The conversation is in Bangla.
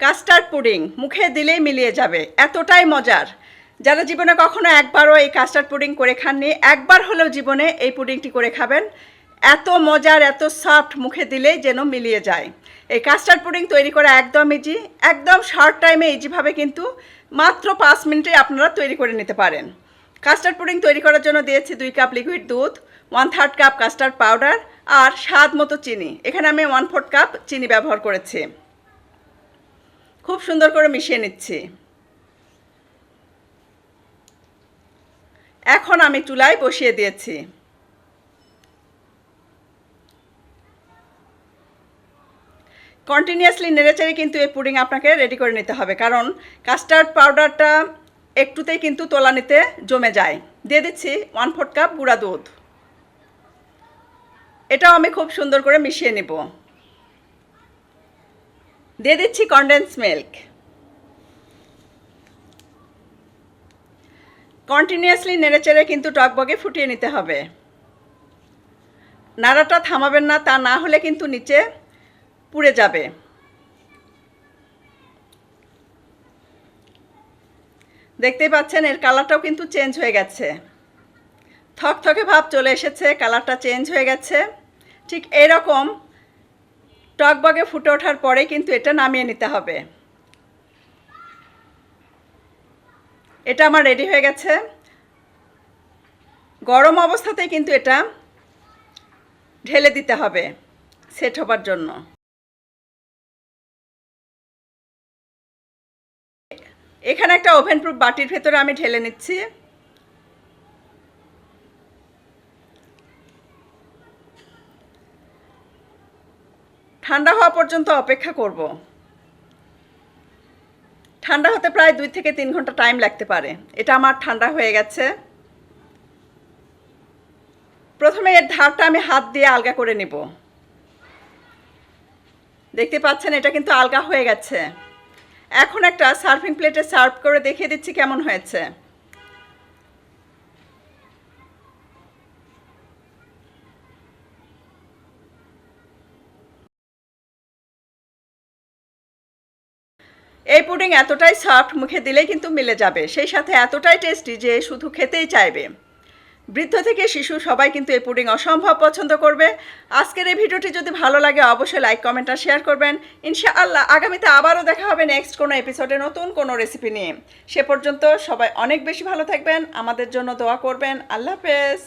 কাস্টার্ড পুডিং মুখে দিলেই মিলিয়ে যাবে, এতটাই মজার। যারা জীবনে কখনো একবারও এই কাস্টার্ড পুডিং করে খাননি, একবার হলেও জীবনে এই পুডিংটি করে খাবেন। এত মজার, এত সফট মুখে দিলেই যেন মিলিয়ে যায়। এই কাস্টার্ড পুডিং তৈরি করা একদম ইজি একদম শর্ট টাইমে ইজিভাবে কিন্তু মাত্র পাঁচ মিনিটে আপনারা তৈরি করে নিতে পারেন। কাস্টার্ড পুডিং তৈরি করার জন্য দিয়েছি দুই কাপ লিকুইড দুধ one third cup custard powder আর স্বাদ মতো চিনি। এখানে আমি ওয়ান ফোর্থ কাপ চিনি ব্যবহার করেছি। খুব সুন্দর করে মিশিয়ে নিচ্ছি। এখন আমি চুলায় বসিয়ে দিয়েছি। কন্টিনিউয়াসলি নেড়েচেড়ে কিন্তু এই পুডিং আপনাকে রেডি করে নিতে হবে, কারণ কাস্টার্ড পাউডারটা একটুতেই কিন্তু তোলা নিতে জমে যায়। দিয়ে দিচ্ছি ওয়ান ফোর্থ কাপ গুঁড়া দুধ। এটাও আমি খুব সুন্দর করে মিশিয়ে নেব। দিয়ে দিচ্ছি কন্ডেন্স মিল্ক কন্টিনিউয়াসলি নেড়েচেড়ে কিন্তু টকবগে ফুটিয়ে নিতে হবে। নাড়াটা থামাবেন না, তা না হলে কিন্তু নিচে পুড়ে যাবে। দেখতেই পাচ্ছেন, এর কালারটাও কিন্তু চেঞ্জ হয়ে গেছে। থকথকে ভাব চলে এসেছে, কালারটা চেঞ্জ হয়ে গেছে। ঠিক এরকম টকবগে ফুটে ওঠার পরে কিন্তু এটা নামিয়ে নিতে হবে। এটা আমার রেডি হয়ে গেছে। গরম অবস্থাতে কিন্তু এটা ঢেলে দিতে হবে সেট হবার জন্য। এখানে একটা ওভেন প্রুফ বাটির ভেতরে আমি ঢেলে নিচ্ছি। ঠান্ডা হওয়া পর্যন্ত অপেক্ষা করব। ঠান্ডা হতে প্রায় দুই থেকে তিন ঘণ্টা টাইম লাগতে পারে। এটা আমার ঠান্ডা হয়ে গেছে। প্রথমে এর ধারটা আমি হাত দিয়ে আলগা করে নেব। দেখতে পাচ্ছেন, এটা কিন্তু আলগা হয়ে গেছে। এখন একটা সার্ভিং প্লেটে সার্ভ করে দেখিয়ে দিচ্ছি কেমন হয়েছে। এই পুডিং এতটাই সফট মুখে দিলেই কিন্তু মিলে যাবে। সেই সাথে এতটাই টেস্টি যে শুধু খেতেই চাইবে। বৃদ্ধ থেকে শিশু সবাই কিন্তু এই পুডিং অসম্ভব পছন্দ করবে। আজকের এই ভিডিওটি যদি ভালো লাগে, অবশ্যই লাইক কমেন্ট আর শেয়ার করবেন। ইনশাআল্লাহ আগামীতে আবারও দেখা হবে নেক্সট কোনো এপিসোডে নতুন কোনো রেসিপি নিয়ে। সে পর্যন্ত সবাই অনেক বেশি ভালো থাকবেন, আমাদের জন্য দোয়া করবেন। আল্লাহ হাফেজ।